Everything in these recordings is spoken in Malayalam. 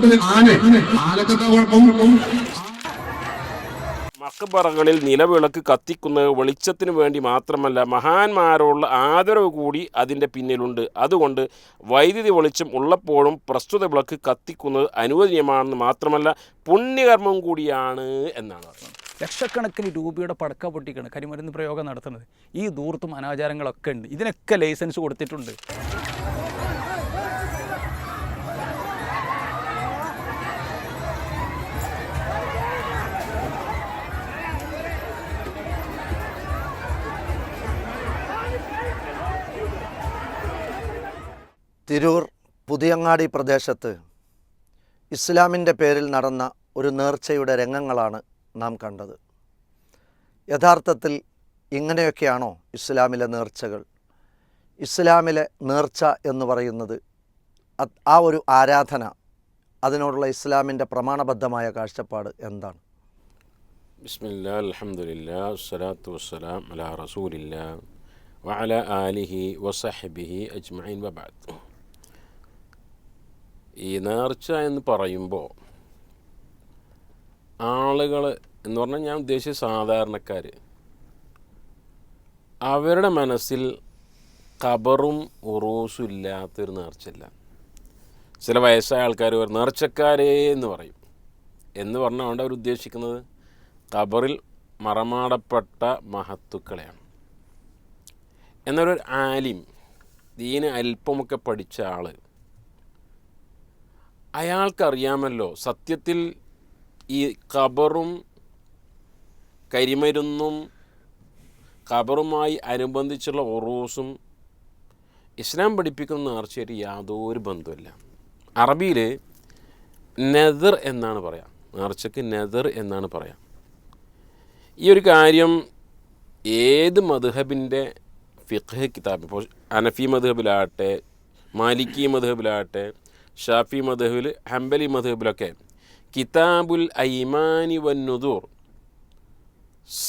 കൂട്ടത്തിൽ ആന. ആനക്കെന്താ കുഴപ്പം. മക്കബറകളിൽ നിലവിളക്ക് കത്തിക്കുന്നത് വെളിച്ചത്തിന് വേണ്ടി മാത്രമല്ല മഹാന്മാരോടുള്ള ആദരവ് കൂടി അതിന്റെ പിന്നിലുണ്ട്. അതുകൊണ്ട് വൈദ്യുതി വെളിച്ചം ഉള്ളപ്പോഴും പ്രസ്തുത വിളക്ക് കത്തിക്കുന്നത് അനുവദനീയമാണെന്ന് മാത്രമല്ല പുണ്യകർമ്മം കൂടിയാണ് എന്നാണ് പറയുന്നത് ലക്ഷക്കണക്കിന് രൂപയുടെ പടക്ക പൊട്ടിക്കാണ് കരിമരുന്ന് പ്രയോഗം നടത്തുന്നത്. ഈ ദൂർത്തും അനാചാരങ്ങളൊക്കെ ഉണ്ട്. ഇതിനൊക്കെ ലൈസൻസ് കൊടുത്തിട്ടുണ്ട്. തിരൂർ പുതിയങ്ങാടി പ്രദേശത്ത് ഇസ്ലാമിന്റെ പേരിൽ നടന്ന ഒരു നേർച്ചയുടെ രംഗങ്ങളാണ് നാം കണ്ടത്. യഥാർത്ഥത്തിൽ ഇങ്ങനെയൊക്കെയാണോ ഇസ്ലാമിലെ നേർച്ചകൾ? ഇസ്ലാമിലെ നേർച്ച എന്ന് പറയുന്നത് ആ ഒരു ആരാധന അതിനോടുള്ള ഇസ്ലാമിന്റെ പ്രമാണബദ്ധമായ കാഴ്ചപ്പാട് എന്താണ്? ബിസ്മില്ലാ വസ്സലാത്തു ആലിഹി വബഅദ് ഈ നേർച്ച എന്ന് പറയുമ്പോൾ ആളുകൾ എന്ന് പറഞ്ഞാൽ ഞാൻ ഉദ്ദേശിച്ച സാധാരണക്കാർ അവരുടെ മനസ്സിൽ ഖബറും ഉറൂസും ഇല്ലാത്തൊരു നേർച്ചയില്ല. ചില വയസ്സായ ആൾക്കാർ പറയും നേർച്ചക്കാരേ എന്ന് പറയും. എന്ന് പറഞ്ഞുകൊണ്ട് അവർ ഉദ്ദേശിക്കുന്നത് ഖബറിൽ മറമാടപ്പെട്ട മഹത്തുക്കളെയാണ്. എന്നൊരു ആലിം ദീന് അല്പമൊക്കെ പഠിച്ച ആൾ അയാൾക്കറിയാമല്ലോ സത്യത്തിൽ ഈ ഖബറും കരിമരുന്നും ഖബറുമായി അനുബന്ധിച്ചുള്ള ഒറൂസും ഇസ്ലാം പഠിപ്പിക്കുന്ന നേർച്ചയായിട്ട് യാതൊരു ബന്ധമില്ല അറബിയിൽ നെതർ എന്നാണ് പറയാം. നേർച്ചയ്ക്ക് നെതർ എന്നാണ് പറയാം. ഈ ഒരു കാര്യം ഏത് മധുഹബിന്റെ ഫിഖ് കിതാബ്? ഇപ്പോൾ അനഫി മധുഹബിലാകട്ടെ മാലിക്കി മധുഹബിലാകട്ടെ ഷാഫി മധുബിൽ ഹംബലി മധുബിലൊക്കെ കിതാബുൽ ഐമാനി വന്നുദൂർ.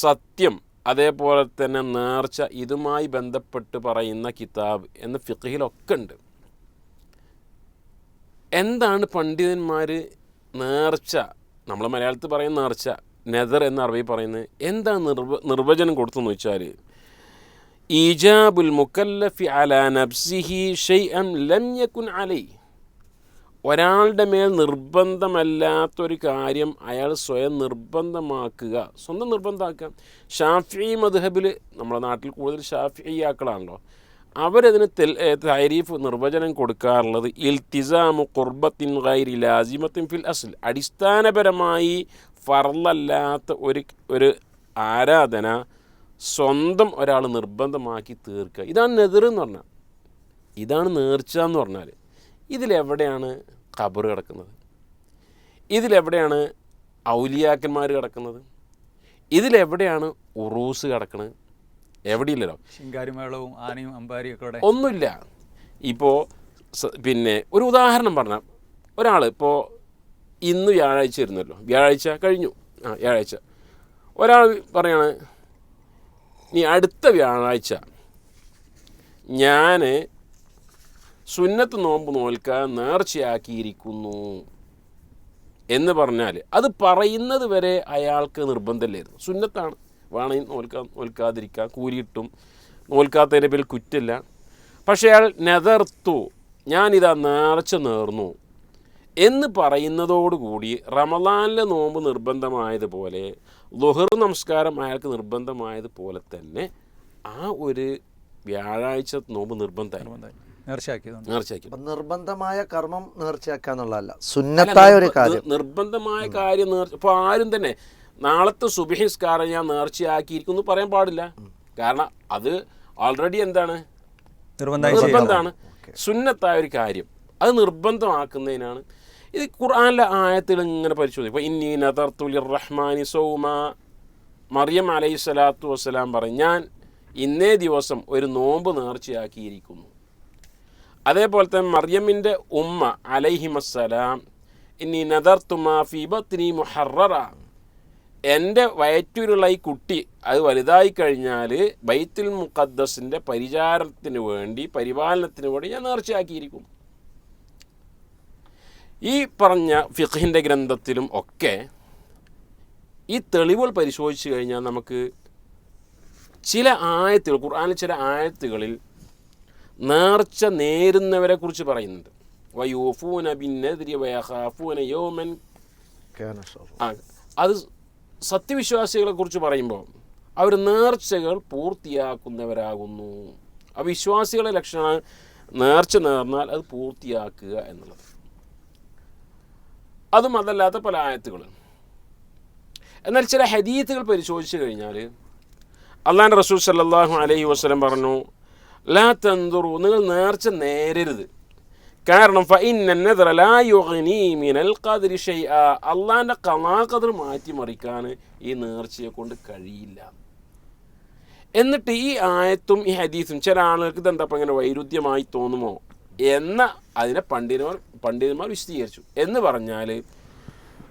സത്യം അതേപോലെ തന്നെ നേർച്ച ഇതുമായി ബന്ധപ്പെട്ട് പറയുന്ന കിതാബ് എന്ന് ഫിഖിലൊക്കെ ഉണ്ട്. എന്താണ് പണ്ഡിതന്മാർ നേർച്ച? നമ്മൾ മലയാളത്തിൽ പറയുന്ന നേർച്ച നെതർ എന്ന അറബി പറയുന്നത് എന്താ നിർവ നിർവചനം കൊടുത്തെന്ന് വെച്ചാൽ ഈജാബുൽ മുക്കല്ലഫി അല നബ്സിഹി ഷെയ് ലം യകുൻ അലൈ ഒരാളുടെ മേൽ നിർബന്ധമല്ലാത്തൊരു കാര്യം അയാൾ സ്വയം നിർബന്ധമാക്കുക. സ്വന്തം നിർബന്ധമാക്കുക. ഷാഫി മദ്ഹബിൽ നമ്മുടെ നാട്ടിൽ കൂടുതൽ ഷാഫിയാക്കളാണല്ലോ. അവരതിന് തെൽ തൈരീഫ് നിർവചനം കൊടുക്കാറുള്ളത് ഇൽത്തിസാമു കുർബത്തിൻ ഗൈരി ലാസിമത്തിൻ ഫിൽ അസ്ൽ. അടിസ്ഥാനപരമായി ഫർലല്ലാത്ത ഒരു ഒരു ആരാധന സ്വന്തം ഒരാൾ നിർബന്ധമാക്കി തീർക്കുക. ഇതാണ് നെതിർ എന്ന് പറഞ്ഞാൽ. ഇതാണ് നേർച്ച എന്ന് പറഞ്ഞാൽ. ഇതിലെവിടെയാണ് ഖബർ കിടക്കുന്നത്? ഇതിലെവിടെയാണ് ഔലിയാക്കന്മാർ കിടക്കുന്നത്? ഇതിലെവിടെയാണ് ഉറൂസ് കിടക്കുന്നത് എവിടെയില്ലല്ലോ. ശിങ്കാരിമേളവും ആനയും അമ്പാരിയും ഒക്കെ ഇവിടെ. ഒന്നുമില്ല. ഇപ്പോൾ പിന്നെ ഒരു ഉദാഹരണം പറഞ്ഞാൽ ഒരാൾ ഇപ്പോൾ ഇന്ന് വ്യാഴാഴ്ച ഇരുന്നല്ലോ വ്യാഴാഴ്ച കഴിഞ്ഞു. ആ വ്യാഴാഴ്ച. ഒരാൾ പറയാണ് നീ അടുത്ത വ്യാഴാഴ്ച ഞാൻ സുന്നത്ത് നോമ്പ് നോൽക്കാൻ നേർച്ചയാക്കിയിരിക്കുന്നു എന്ന് പറഞ്ഞാൽ അത് പറയുന്നത് വരെ അയാൾക്ക് നിർബന്ധമില്ലായിരുന്നു. സുന്നത്താണ്. വേണമെങ്കിൽ നോൽക്കാൻ നോൽക്കാതിരിക്കുക കൂലിയിട്ടും നോൽക്കാത്തതിന്റെ പേരിൽ കുറ്റില്ല പക്ഷേ അയാൾ നെതർത്തു ഞാനിതാ നേർച്ച നേർന്നു എന്ന് പറയുന്നതോടുകൂടി റമദാനിലെ നോമ്പ് നിർബന്ധമായതുപോലെ ലുഹർ നമസ്കാരം അയാൾക്ക് നിർബന്ധമായതുപോലെ തന്നെ ആ ഒരു വ്യാഴാഴ്ച നോമ്പ് നിർബന്ധമായി. നേർച്ചയാക്കിയതുണ്ട് നിർബന്ധമായ കർമ്മം നേർച്ചയാക്കാന്നുള്ളതല്ല സുന്നത്തായ ഒരു കാര്യം. നിർബന്ധമായ കാര്യം നേർച്ച ഇപ്പോൾ ആരും തന്നെ നാളത്തെ സുബഹിസ്കാരം ഞാൻ നേർച്ചയാക്കിയിരിക്കുന്നു പറയാൻ പാടില്ല. കാരണം അത് ഓൾറെഡി എന്താണ്? നിർബന്ധമായി നിർബന്ധമാണ്. സുന്നത്തായ ഒരു കാര്യം. അത് നിർബന്ധമാക്കുന്നതിനാണ്. ഇത് ഖുർആാനിലെ ആയത്തിൽ ഇങ്ങനെ പരിശോധിക്കും. ഇപ്പോൾ ഇന്നി റഹ്മാനി സൗമ. മറിയം അലൈഹി സ്വലാത്തു വസ്സലാം പറയും ഞാൻ ഇന്നേ ദിവസം ഒരു നോമ്പ് നേർച്ചയാക്കിയിരിക്കുന്നു. അതേപോലെ തന്നെ മറിയമ്മിന്റെ ഉമ്മ അലൈഹിമസ്സലാം ഇനി നദർ ഫി ബത്നി മുഹററ. എന്റെ വയറ്റൂരുള്ള ഈ കുട്ടി അത് വലുതായി കഴിഞ്ഞാൽ ബൈത്തുൽ മുഖദ്ദസിന്റെ പരിചാരത്തിന് വേണ്ടി പരിപാലനത്തിന് വേണ്ടി ഞാൻ നേർച്ചയാക്കിയിരിക്കും. ഈ പറഞ്ഞ ഫിഖിന്റെ ഗ്രന്ഥത്തിലും ഒക്കെ ഈ തെളിവുകൾ പരിശോധിച്ച് കഴിഞ്ഞാൽ നമുക്ക് ചില ആയത്തുകൾ ഖുർആാനിൽ ചില ആയത്തുകളിൽ നേർച്ച നേരുന്നവരെ കുറിച്ച് പറയുന്നുണ്ട്. വയൂഫൂന ബിന്നെതിരി വയഹാഫൂന യോമൻ. ആ അത് സത്യവിശ്വാസികളെ കുറിച്ച് പറയുമ്പോൾ അവർ നേർച്ചകൾ പൂർത്തിയാക്കുന്നവരാകുന്നു. ആ വിശ്വാസികളെ ലക്ഷണം നേർച്ച നേർന്നാൽ അത് പൂർത്തിയാക്കുക എന്നുള്ളത്. അതും അതല്ലാത്ത പല ആയത്തുകൾ എന്നാൽ ചില ഹദീത്തുകൾ പരിശോധിച്ചു കഴിഞ്ഞാൽ അള്ളാൻ റസൂൽ സല്ലാഹു അലൈഹി വസ്ലം പറഞ്ഞു ലാ തന്തുറു നിങ്ങൾ നേർച്ച നേരരുത്. കാരണം അള്ളാഹിന്റെ കലാകതിർ മാറ്റിമറിക്കാൻ ഈ നേർച്ചയെ കൊണ്ട് കഴിയില്ല. എന്നിട്ട് ഈ ആയത്തും ഈ ഹദീസും ചില ആളുകൾക്ക് ഇതെന്താ ഇങ്ങനെ വൈരുദ്ധ്യമായി തോന്നുമോ? എന്ന അതിനെ പണ്ഡിതന്മാർ പണ്ഡിതന്മാർ വിശദീകരിച്ചു. എന്ന് പറഞ്ഞാൽ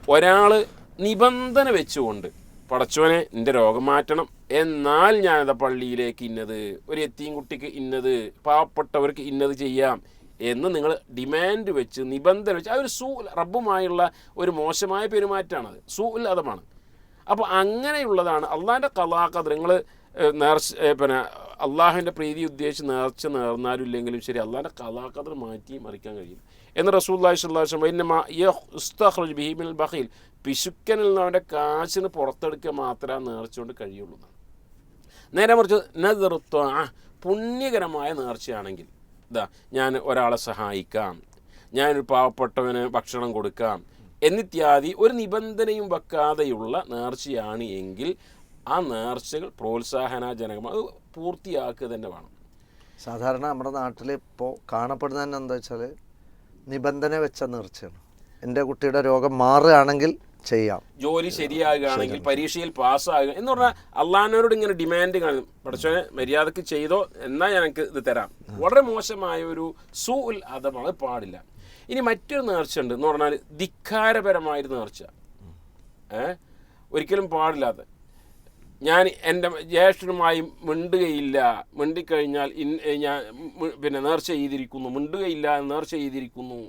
ഒരാൾ നിബന്ധന വെച്ചുകൊണ്ട് പടച്ചോനെ എന്റെ രോഗം മാറ്റണം. എന്നാൽ ഞാനത് പള്ളിയിലേക്ക് ഇന്നത് ഒരു എത്തിയും കുട്ടിക്ക് ഇന്നത് പാവപ്പെട്ടവർക്ക് ഇന്നത് ചെയ്യാം എന്ന് നിങ്ങൾ ഡിമാൻഡ് വെച്ച് നിബന്ധന വെച്ച് അതൊരു സൂ റബ്ബുമായുള്ള ഒരു മോശമായ പെരുമാറ്റമാണത്. സൂ അതമാണ് അപ്പോൾ അങ്ങനെയുള്ളതാണ് അള്ളാഹിന്റെ കലാകഥ നിങ്ങൾ നേർച്ച പിന്നെ അള്ളാഹുവിന്റെ പ്രീതി ഉദ്ദേശിച്ച് നേർച്ച നേർന്നാലും ഇല്ലെങ്കിലും ശരി അള്ളാഹിന്റെ കലാകഥ മാറ്റി മറിക്കാൻ കഴിയും. എന്ന് റസൂല്ലാഹി സ്വല്ലാസ്ലം ബഹീൽ പിശുക്കനിൽ നിന്ന് അവന്റെ കാശിന് പുറത്തെടുക്കുക മാത്രമേ നേർച്ചുകൊണ്ട് കഴിയുള്ളൂ നേരെ മറിച്ച് നെതിർത്ത പുണ്യകരമായ നേർച്ചയാണെങ്കിൽ ഇതാ ഞാൻ ഒരാളെ സഹായിക്കാം ഞാനൊരു പാവപ്പെട്ടവന് ഭക്ഷണം കൊടുക്കാം എന്നിത്യാദി ഒരു നിബന്ധനയും വെക്കാതെയുള്ള നേർച്ചയാണ് എങ്കിൽ ആ നേർച്ചകൾ പ്രോത്സാഹനജനകമാണ്. അത് പൂർത്തിയാക്കുക തന്നെ വേണം. സാധാരണ നമ്മുടെ നാട്ടിൽ ഇപ്പോൾ കാണപ്പെടുന്ന എന്താ വെച്ചാൽ നിബന്ധന വെച്ച നേർച്ചയാണ് എന്റെ കുട്ടിയുടെ രോഗം മാറുകയാണെങ്കിൽ ചെയ്യാം. ജോലി ശരിയാകുകയാണെങ്കിൽ പരീക്ഷയിൽ പാസ്സാകുക എന്ന് പറഞ്ഞാൽ അള്ളഹാനോട് ഇങ്ങനെ ഡിമാൻഡ് കാണും. പഠിച്ചോനെ മര്യാദയ്ക്ക് ചെയ്തോ എന്നാൽ ഞങ്ങൾക്ക് ഇത് തരാം. വളരെ മോശമായ ഒരു സൂ ഉൽ അതമാണ് പാടില്ല. ഇനി മറ്റൊരു നേർച്ച ഉണ്ട് എന്ന് പറഞ്ഞാൽ ധിക്കാരപരമായൊരു നേർച്ച. ഏ? ഒരിക്കലും പാടില്ലാത്ത. ഞാൻ എന്റെ ജ്യേഷ്ഠനുമായി മിണ്ടുകയില്ല. മിണ്ടിക്കഴിഞ്ഞാൽ ഇൻ ഞാൻ പിന്നെ നേർച്ച ചെയ്തിരിക്കുന്നു. മിണ്ടുകയില്ല നേർച്ച ചെയ്തിരിക്കുന്നു.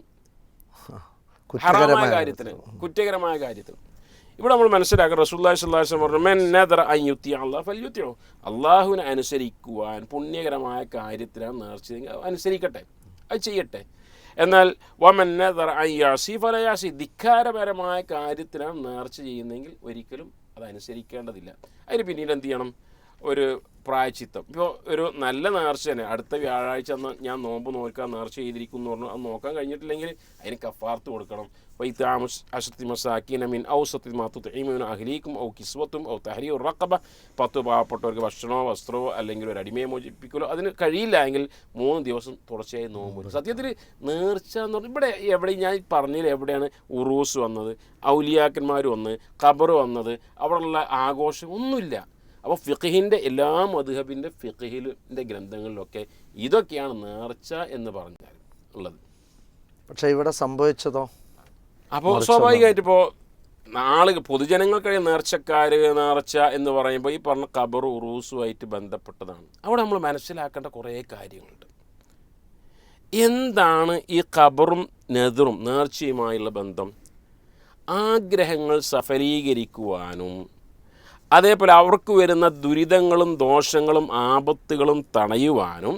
ഹറാമായ കാര്യത്തിന് കുറ്റകരമായ കാര്യത്തിന്. ഇവിടെ നമ്മൾ മനസ്സിലാക്കുക റസൂല്ലാ വസല്ലം പറഞ്ഞു മെൻ നദറ അയ്യുത്തി യുത്തി അള്ളാഹ് ഫല്യുത്തിയോ അള്ളാഹുവിനെ അനുസരിക്കുവാൻ പുണ്യകരമായ കാര്യത്തിനാണ് നേർച്ചയെങ്കിൽ അത് അനുസരിക്കട്ടെ. അത് ചെയ്യട്ടെ. എന്നാൽ വമൻ നദർ അയ്യാസി ഫലയാസി ധിക്കാരപരമായ കാര്യത്തിനാണ് നേർച്ച ചെയ്യുന്നെങ്കിൽ ഒരിക്കലും അത് അനുസരിക്കേണ്ടതില്ല അതിന് പിന്നീട് എന്ത് ചെയ്യണം? ഒരു പ്രായച്ചിത്തം. ഇപ്പോൾ ഒരു നല്ല നേർച്ച തന്നെ. അടുത്ത വ്യാഴാഴ്ച ഞാൻ നോമ്പ് നോക്കാൻ നേർച്ച ചെയ്തിരിക്കുന്നു എന്ന് പറഞ്ഞു അത് നോക്കാൻ കഴിഞ്ഞിട്ടില്ലെങ്കിൽ അതിന് കഫാർത്ത് കൊടുക്കണം. വൈത്താമുസ് عشرة മസാക്കീന മീൻ ഔ സത്തി മാത്തു തൈമീൻ അഹ്ലീക്കും ഔ കിസ്വത്തും ഔ തഹരി റക്കബ പത്ത് പാവപ്പെട്ടവർക്ക് ഭക്ഷണമോ വസ്ത്രമോ അല്ലെങ്കിൽ ഒരു അടിമയെ മോചിപ്പിക്കലോ അതിന് കഴിയില്ല എങ്കിൽ മൂന്ന് ദിവസം തുടർച്ചയായി നോമ്പ്. സത്യത്തിൽ നേർച്ച എന്ന് പറഞ്ഞാൽ ഇവിടെ എവിടെ ഞാൻ പറഞ്ഞതിൽ എവിടെയാണ് ഉറൂസ് വന്നത് ഔലിയാക്കന്മാർ വന്ന് ഖബർ വന്നത് അവിടെയുള്ള ആഘോഷം ഒന്നുമില്ല. അപ്പോൾ ഫിഖിന്റെ എല്ലാ മധുഹബിന്റെ ഫിഖിലിന്റെ ഗ്രന്ഥങ്ങളിലൊക്കെ ഇതൊക്കെയാണ് നേർച്ച എന്ന് പറഞ്ഞാൽ ഉള്ളത്. പക്ഷേ ഇവിടെ സംഭവിച്ചതോ? അപ്പോൾ സ്വാഭാവികമായിട്ട് ഇപ്പോൾ ആളുകൾ പൊതുജനങ്ങൾക്കിടയിൽ നേർച്ചക്കാർ നേർച്ച എന്ന് പറയുമ്പോൾ ഈ പറഞ്ഞ ഖബർ ഉറൂസുമായിട്ട് ബന്ധപ്പെട്ടതാണ്. അവിടെ നമ്മൾ മനസ്സിലാക്കേണ്ട കുറേ കാര്യങ്ങളുണ്ട്. എന്താണ് ഈ ഖബറും നെതിറും നേർച്ചയുമായുള്ള ബന്ധം? ആഗ്രഹങ്ങൾ സഫലീകരിക്കുവാനും അതേപോലെ അവർക്ക് വരുന്ന ദുരിതങ്ങളും ദോഷങ്ങളും ആപത്തുകളും തടയുവാനും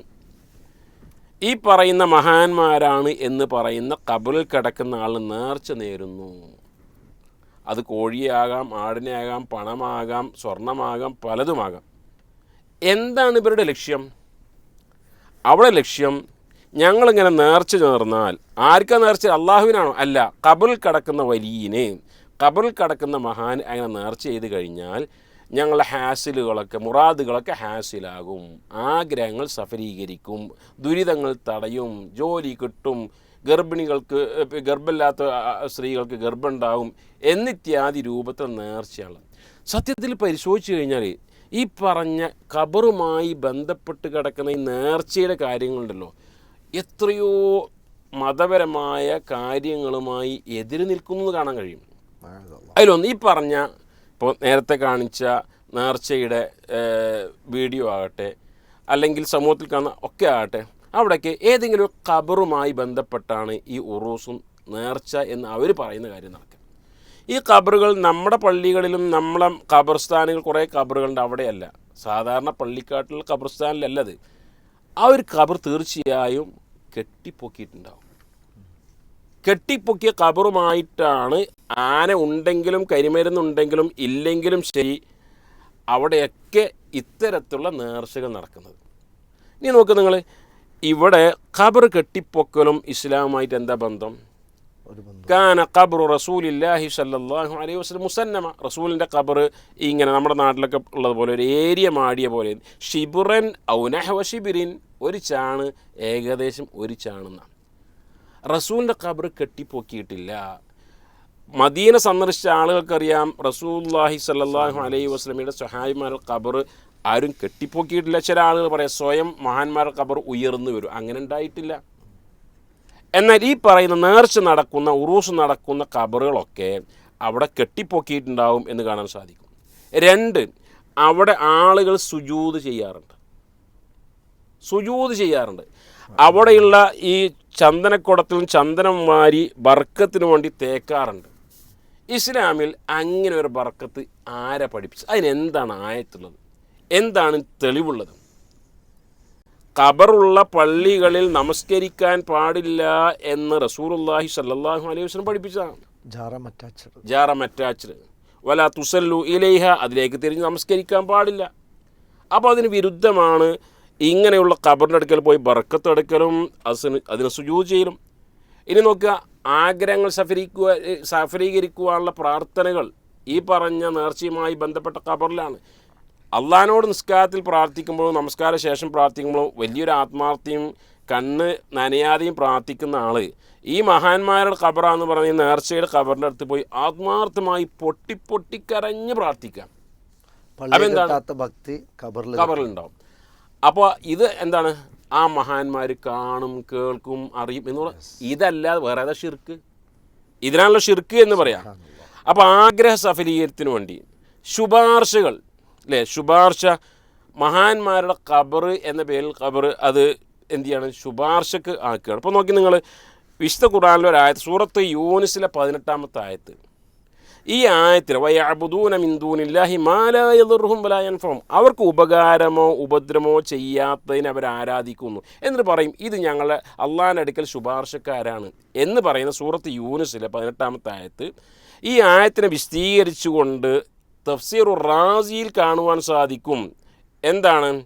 ഈ പറയുന്ന മഹാന്മാരാണ് എന്ന് പറയുന്ന കബറിൽ കിടക്കുന്ന ആൾ നേർച്ച നേരുന്നു. അത് കോഴിയാകാം ആടിനെയാകാം പണമാകാം സ്വർണമാകാം പലതുമാകാം. എന്താണ് ഇവരുടെ ലക്ഷ്യം? അവിടെ ലക്ഷ്യം ഞങ്ങളിങ്ങനെ നേർച്ച നേർന്നാൽ ആർക്കാ നേർച്ച? അള്ളാഹുവിനാണോ? അല്ല കബറിൽ കിടക്കുന്ന വലിയനെ കബറിൽ കിടക്കുന്ന മഹാൻ അങ്ങനെ നേർച്ച ചെയ്ത് കഴിഞ്ഞാൽ ഞങ്ങളുടെ ഹാസിലുകളൊക്കെ മുറാദുകളൊക്കെ ഹാസിലാകും. ആഗ്രഹങ്ങൾ സഫലീകരിക്കും. ദുരിതങ്ങൾ തടയും. ജോലി കിട്ടും. ഗർഭിണികൾക്ക് ഗർഭമില്ലാത്ത സ്ത്രീകൾക്ക് ഗർഭമുണ്ടാകും എന്നിത്യാദി രൂപത്തിൽ നേർച്ചയാണ്. സത്യത്തിൽ പരിശോധിച്ച് കഴിഞ്ഞാൽ ഈ പറഞ്ഞ കബറുമായി ബന്ധപ്പെട്ട് കിടക്കുന്ന ഈ നേർച്ചയുടെ കാര്യങ്ങളുണ്ടല്ലോ. എത്രയോ മതപരമായ കാര്യങ്ങളുമായി എതിര് നിൽക്കുന്നത് കാണാൻ കഴിയും. അതിലൊന്ന് ഈ പറഞ്ഞ ഇപ്പോൾ നേരത്തെ കാണിച്ച നേർച്ചയുടെ വീഡിയോ ആകട്ടെ അല്ലെങ്കിൽ സമൂഹത്തിൽ കാണുന്ന ഒക്കെ ആകട്ടെ അവിടേക്ക് ഏതെങ്കിലും ഖബറുമായി ബന്ധപ്പെട്ടാണ് ഈ ഉറൂസും നേർച്ച എന്ന് അവർ പറയുന്ന കാര്യം നടക്കുക. ഈ ഖബറുകൾ നമ്മുടെ പള്ളികളിലും നമ്മളെ ഖബർസ്ഥാനുകൾ കുറേ ഖബറുകളുണ്ട് അവിടെയല്ല. സാധാരണ പള്ളിക്കാട്ടിൽ ഖബർസ്ഥാനിലല്ലത്. ആ ഒരു ഖബർ തീർച്ചയായും കെട്ടിപ്പൊക്കിയിട്ടുണ്ടാവും. കെട്ടിപ്പൊക്കിയ കബറുമായിട്ടാണ് ആന ഉണ്ടെങ്കിലും കരിമരുന്നുണ്ടെങ്കിലും ഇല്ലെങ്കിലും ശരി അവിടെയൊക്കെ ഇത്തരത്തിലുള്ള നേർച്ചകൾ നടക്കുന്നത്. ഇനി നോക്ക് നിങ്ങൾ ഇവിടെ ഖബർ കെട്ടിപ്പൊക്കലും ഇസ്ലാമുമായിട്ട് എന്താ ബന്ധം? കാന ഖബറു റസൂലില്ലാഹി സല്ലല്ലാഹു അലൈഹി വസല്ലം മുസന്നമ. റസൂലിന്റെ ഖബർ ഇങ്ങനെ നമ്മുടെ നാട്ടിലൊക്കെ ഉള്ളതുപോലെ ഒരു ഏരിയ മാടിയ പോലെ ഷിബുറൻ ഔനഹവ ഷിബിറിൻ ഒരു ചാണ് ഏകദേശം ഒരു ചാണെന്നാണ്. റസൂലിന്റെ ഖബർ കെട്ടിപ്പൊക്കിയിട്ടില്ല. മദീന സന്ദർശിച്ച ആളുകൾക്കറിയാം റസൂല്ലാഹി സല്ലല്ലാഹു അലൈഹി വസ്ലമിയുടെ സഹായിമാരുടെ ഖബർ ആരും കെട്ടിപ്പൊക്കിയിട്ടില്ല. ചില ആളുകൾ പറയാം സ്വയം മഹാന്മാരുടെ ഖബർ ഉയർന്നു വരും. അങ്ങനെ ഉണ്ടായിട്ടില്ല. എന്നാൽ ഈ പറയുന്ന നേർച്ച നടക്കുന്ന ഉറൂസ് നടക്കുന്ന ഖബറുകളൊക്കെ അവിടെ കെട്ടിപ്പൊക്കിയിട്ടുണ്ടാവും എന്ന് കാണാൻ സാധിക്കും. രണ്ട് അവിടെ ആളുകൾ സുജൂത് ചെയ്യാറുണ്ട്. സുജൂത് ചെയ്യാറുണ്ട്. അവിടെയുള്ള ഈ ചന്ദനക്കുടത്തിലും ചന്ദനം വാരി ബർക്കത്തിനു വേണ്ടി തേക്കാറുണ്ട്. ഇസ്ലാമിൽ അങ്ങനെ ഒരു ബർക്കത്ത് ആരെ പഠിപ്പിച്ചു? അതിനെന്താണ് ആയത്തുള്ളത്? എന്താണ് തെളിവുള്ളത്? ഖബറുള്ള പള്ളികളിൽ നമസ്കരിക്കാൻ പാടില്ല എന്ന് റസൂലുള്ളാഹി സല്ലാഹു അലൈഹി വസ്ലം പഠിപ്പിച്ചതാണ്. ജാറമറ്റാച്ചർ വല തുസല്ലു ഇലൈഹ അതിലേക്ക് തിരിഞ്ഞ് നമസ്കരിക്കാൻ പാടില്ല. അപ്പോൾ അതിന് വിരുദ്ധമാണ് ഇങ്ങനെയുള്ള ഖബറിന്റെ അടുക്കൽ പോയി ബർക്കത്ത് എടുക്കലും അതിന് അതിനെ സുജൂത് ചെയ്യലും. ഇനി നോക്കുക ആഗ്രഹങ്ങൾ സഫരീക്കുക സഫലീകരിക്കുവാനുള്ള പ്രാർത്ഥനകൾ ഈ പറഞ്ഞ നേർച്ചയുമായി ബന്ധപ്പെട്ട ഖബറിലാണ്. അള്ളഹാനോട് നിസ്കാരത്തിൽ പ്രാർത്ഥിക്കുമ്പോഴും നമസ്കാര ശേഷം പ്രാർത്ഥിക്കുമ്പോഴും വലിയൊരു ആത്മാർത്ഥിയും കണ്ണ് നനയാതെയും പ്രാർത്ഥിക്കുന്ന ആൾ ഈ മഹാന്മാരുടെ ഖബറാന്ന് പറഞ്ഞ നേർച്ചയുടെ ഖബറിന്റെ അടുത്ത് പോയി ആത്മാർത്ഥമായി പൊട്ടി പൊട്ടിക്കരഞ്ഞ് പ്രാർത്ഥിക്കാം ഭക്തി ഖബറിലുണ്ടാവും. അപ്പോൾ ഇത് എന്താണ്? ആ മഹാന്മാർ കാണും കേൾക്കും അറിയും എന്നുള്ള ഇതല്ലാതെ വേറെ ഏതാ ഷിർക്ക് ഇതിനാണല്ലോ ഷിർക്ക് എന്ന് പറയാം. അപ്പോൾ ആഗ്രഹ സഫലീകരണത്തിന് വേണ്ടി ശുപാർശകൾ അല്ലേ ശുപാർശ മഹാന്മാരുടെ ഖബർ എന്ന പേരിൽ ഖബർ അത് എന്ത് ചെയ്യണം? ശുപാർശക്ക് ആക്കുകയാണ്. അപ്പോൾ നോക്കി നിങ്ങൾ വിശുദ്ധ ഖുറാനിലെ ഒരു ആയത്ത് സൂറത്ത് യൂനിസിലെ പതിനെട്ടാമത്തെ ആയത്ത്. ഈ ആയത്തിൽ വയാബുദൂന മിന്ദൂനില്ലാഹി മാലായതുർഹും ബലായൻഫവും അവർക്ക് ഉപകാരമോ ഉപദ്രവമോ ചെയ്യാത്തതിന് അവർ ആരാധിക്കുന്നു. എന്നിട്ട് പറയും ഇത് ഞങ്ങളെ അള്ളാഹിന്റെ അടുക്കൽ ശുപാർശക്കാരാണ്. എന്ന് പറയുന്ന സൂറത്ത് യൂനിസിലെ പതിനെട്ടാമത്തെ ആയത്ത് ഈ ആയത്തിനെ വിശദീകരിച്ചുകൊണ്ട് തഫ്സീർ റാസിയിൽ കാണുവാൻ സാധിക്കും. എന്താണ്?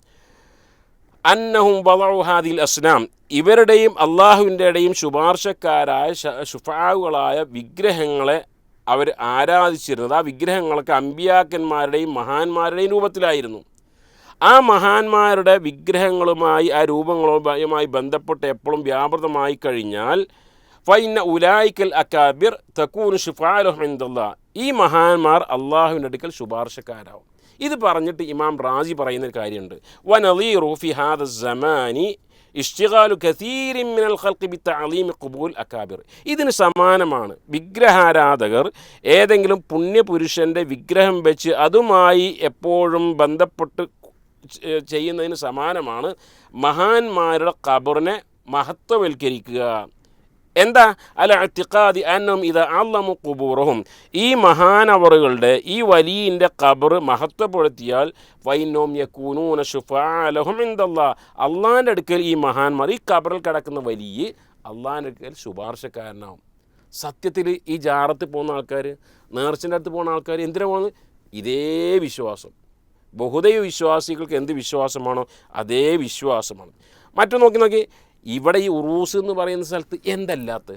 അന്നഹും വലഉ ഹാദിൽ അസ്നാം. ഇവരുടെയും അള്ളാഹുവിന്റെ ഇടയും ശുപാർശക്കാരായ ശുഫാവുകളായ വിഗ്രഹങ്ങളെ അവർ ആരാധിച്ചിരുന്നത് ആ വിഗ്രഹങ്ങളൊക്കെ അമ്പിയാക്കന്മാരുടെയും മഹാന്മാരുടെയും രൂപത്തിലായിരുന്നു. ആ മഹാന്മാരുടെ വിഗ്രഹങ്ങളുമായി ആ രൂപങ്ങളുമായി ബന്ധപ്പെട്ട് എപ്പോഴും വ്യാപൃതമായി കഴിഞ്ഞാൽ ഫൈന ഉലായിക്കൽ അക്കാബിർ തക്കൂൻ ഷിഫാലുഹമ്മദല്ല ഈ മഹാന്മാർ അള്ളാഹുവിന്റെ അടുക്കൽ ശുപാർശക്കാരാവും. ഇത് പറഞ്ഞിട്ട് ഇമാം റാജി പറയുന്ന കാര്യമുണ്ട്. വനലി റൂഫി ഹാദ് സമാനി ഇഷ്തിഖാലു കസീരിൻ മിനൽ ബി തഅലീമി ഖുബൂൽ അക്കാബിർ ഇതിന് സമാനമാണ് വിഗ്രഹാരാധകർ ഏതെങ്കിലും പുണ്യപുരുഷന്റെ വിഗ്രഹം വെച്ച് അതുമായി എപ്പോഴും ബന്ധപ്പെട്ട് ചെയ്യുന്നതിന് സമാനമാണ് മഹാന്മാരുടെ ഖബറിനെ മഹത്വവൽക്കരിക്കുക. എന്താ? അല അത്തിഖാദി അന്നും ഇത് അള്ളമു കുബൂറഹും ഈ മഹാനവറുകളുടെ ഈ വലിയന്റെ ഖബർ മഹത്വപ്പെടുത്തിയാൽ വൈനോം യക്കൂനൂന ഷുഫാലഹും എന്തല്ല അള്ളാന്റെ അടുക്കൽ ഈ മഹാന്മാർ ഈ ഖബറിൽ കിടക്കുന്ന വലിയ അള്ളാന്റെ അടുക്കൽ ശുപാർശക്കാരനാവും. സത്യത്തിൽ ഈ ജാറത്ത് പോകുന്ന ആൾക്കാർ നേർച്ചിന്റെ അടുത്ത് പോകുന്ന ആൾക്കാർ എന്തിനാ പോകുന്നത്? ഇതേ വിശ്വാസം. ബഹുദൈവ വിശ്വാസികൾക്ക് എന്ത് വിശ്വാസമാണോ അതേ വിശ്വാസമാണ്. മറ്റു നോക്കി നോക്കി ഇവിടെ ഈ ഉറൂസ് എന്ന് പറയുന്ന സ്ഥലത്ത് എന്തല്ലാത്ത?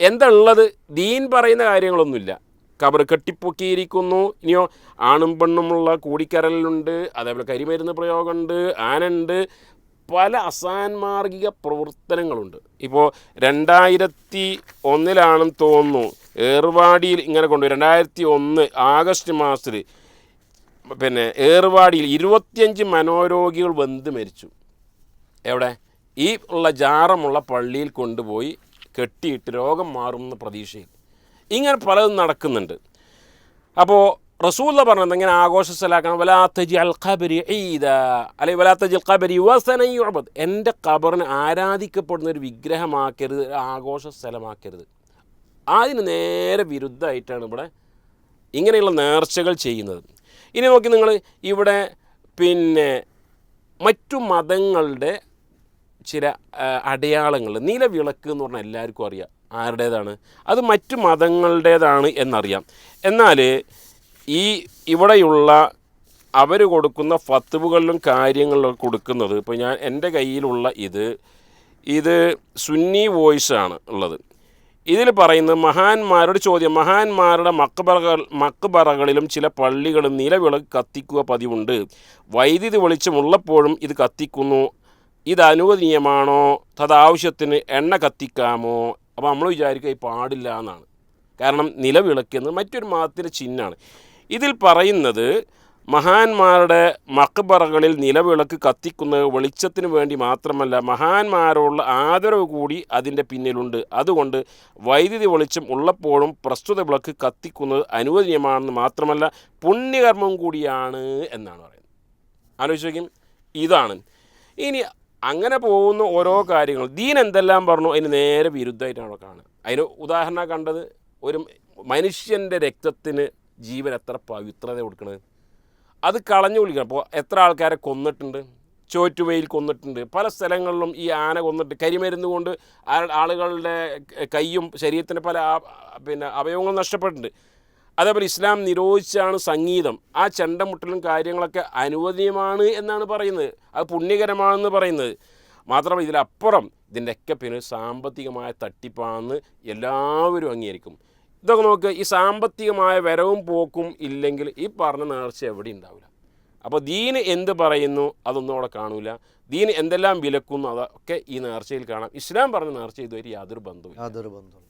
എന്തുള്ളത്? ദീൻ പറയുന്ന കാര്യങ്ങളൊന്നുമില്ല. കബർ കെട്ടിപ്പൊക്കിയിരിക്കുന്നു. ഇനിയോ ആണും പെണ്ണുമുള്ള കൂടിക്കരലുണ്ട് അതേപോലെ കരിമരുന്ന് പ്രയോഗമുണ്ട്. ആനുണ്ട് പല അസാൻമാർഗിക പ്രവർത്തനങ്ങളുണ്ട്. ഇപ്പോൾ രണ്ടായിരത്തി ഒന്നിലാണെന്ന് തോന്നുന്നു. ഏർവാടിയിൽ ഇങ്ങനെ കൊണ്ടുപോയി. രണ്ടായിരത്തി ഒന്ന് ആഗസ്റ്റ് മാസത്തിൽ പിന്നെ ഏർവാടിയിൽ ഇരുപത്തിയഞ്ച് മനോരോഗികൾ വെന്ത് മരിച്ചു. എവിടെ? ഈ ഉള്ള ജാറമുള്ള പള്ളിയിൽ കൊണ്ടുപോയി കെട്ടിയിട്ട് രോഗം മാറുമെന്ന പ്രതീക്ഷയിൽ. ഇങ്ങനെ പലതും നടക്കുന്നുണ്ട്. അപ്പോൾ റസൂല പറഞ്ഞത് എങ്ങനെ ആഘോഷ സ്ഥലാക്കണം വലാത്തജി അൽ ഖബരി ഈദ. അല്ലെങ്കിൽ വലാത്തജി അൽ ഖബരി വസനയുഅബദ് എന്റെ ഖബറിന് ആരാധിക്കപ്പെടുന്ന ഒരു വിഗ്രഹമാക്കരുത് ആഘോഷ സ്ഥലമാക്കരുത് അതിന് നേരെ വിരുദ്ധമായിട്ടാണ് ഇവിടെ ഇങ്ങനെയുള്ള നേർച്ചകൾ ചെയ്യുന്നത്. ഇനി നോക്കി നിങ്ങൾ ഇവിടെ പിന്നെ മറ്റു മതങ്ങളുടെ ചില അടയാളങ്ങൾ. നിലവിളക്ക് എന്ന് പറഞ്ഞാൽ എല്ലാവർക്കും അറിയാം ആരുടേതാണ്. അത് മറ്റു മതങ്ങളുടേതാണ് എന്നറിയാം. എന്നാൽ ഈ ഇവിടെയുള്ള അവർ കൊടുക്കുന്ന ഫത്തുവുകളിലും കാര്യങ്ങളിലും കൊടുക്കുന്നത് ഇപ്പോൾ ഞാൻ എന്റെ കയ്യിലുള്ള ഇത് ഇത് സുന്നി വോയിസ് ആണ് ഉള്ളത്. ഇതിൽ പറയുന്നത് മഹാന്മാരുടെ ചോദ്യം മഹാന്മാരുടെ മക്ബറകൾ മക്ബറകളിലും ചില പള്ളികളും നിലവിളക്ക് കത്തിക്കുക പതിവുണ്ട്. വൈദ്യുതി വെളിച്ചമുള്ളപ്പോഴും ഇത് കത്തിക്കുന്നു ഇത് അനുവദനീയമാണോ തദാവശ്യത്തിന് എണ്ണ കത്തിക്കാമോ? അപ്പോൾ നമ്മൾ വിചാരിക്കുക ഈ പാടില്ല എന്നാണ്. കാരണം നിലവിളക്കെന്ന് മറ്റൊരു മതത്തിന്റെ ചിഹ്നമാണ്. ഇതിൽ പറയുന്നത് മഹാന്മാരുടെ മക്ബറകളിൽ നിലവിളക്ക് കത്തിക്കുന്നത് വെളിച്ചത്തിന് വേണ്ടി മാത്രമല്ല മഹാന്മാരോടുള്ള ആദരവ് കൂടി അതിന്റെ പിന്നിലുണ്ട്. അതുകൊണ്ട് വൈദ്യുതി വെളിച്ചം ഉള്ളപ്പോഴും പ്രസ്തുത വിളക്ക് കത്തിക്കുന്നത് അനുവദനീയമാണെന്ന് മാത്രമല്ല പുണ്യകർമ്മം കൂടിയാണ് എന്നാണ് പറയുന്നത്. ആലോചിക്കും ഇതാണ്. ഇനി അങ്ങനെ പോകുന്ന ഓരോ കാര്യങ്ങൾ. ദീൻ എന്തെല്ലാം പറഞ്ഞു അതിന് നേരെ വിരുദ്ധമായിട്ടാണ് അവിടെ കാണുക അതിന് ഉദാഹരണം കണ്ടത് ഒരു മനുഷ്യന്റെ രക്തത്തിന് ജീവൻ എത്ര പവിത്രത കൊടുക്കുന്നത് അത് കളഞ്ഞു വിളിക്കണം അപ്പോൾ എത്ര ആൾക്കാരെ കൊന്നിട്ടുണ്ട്? ചോറ്റുവയിൽ കൊന്നിട്ടുണ്ട്. പല സ്ഥലങ്ങളിലും ഈ ആന കൊന്നിട്ട് കരിമരുന്ന് കൊണ്ട് ആളുകളുടെ കൈയും ശരീരത്തിന്റെ പല പിന്നെ അവയവങ്ങളും നഷ്ടപ്പെട്ടിട്ടുണ്ട്. അതേപോലെ ഇസ്ലാം നിരോധിച്ചാണ് സംഗീതം. ആ ചെണ്ടമുട്ടലും കാര്യങ്ങളൊക്കെ അനുവദനീയമാണ് എന്നാണ് പറയുന്നത്. അത് പുണ്യകരമാണെന്ന് പറയുന്നത്. മാത്രമല്ല ഇതിലപ്പുറം ഇതിന്റെയൊക്കെ പിന്നെ സാമ്പത്തികമായ തട്ടിപ്പാണെന്ന് എല്ലാവരും അംഗീകരിക്കും. ഇതൊക്കെ നോക്ക് ഈ സാമ്പത്തികമായ വരവും പോക്കും ഇല്ലെങ്കിൽ ഈ പറഞ്ഞ നേർച്ച എവിടെ ഉണ്ടാവില്ല. അപ്പോൾ ദീന് എന്ത് പറയുന്നു അതൊന്നും അവിടെ കാണൂല. ദീന് എന്തെല്ലാം വിലക്കുന്നു അതൊക്കെ ഈ നേർച്ചയിൽ കാണാം. ഇസ്ലാം പറഞ്ഞ നേർച്ച ഇതുവരെ യാതൊരു ബന്ധവും യാതൊരു ബന്ധവും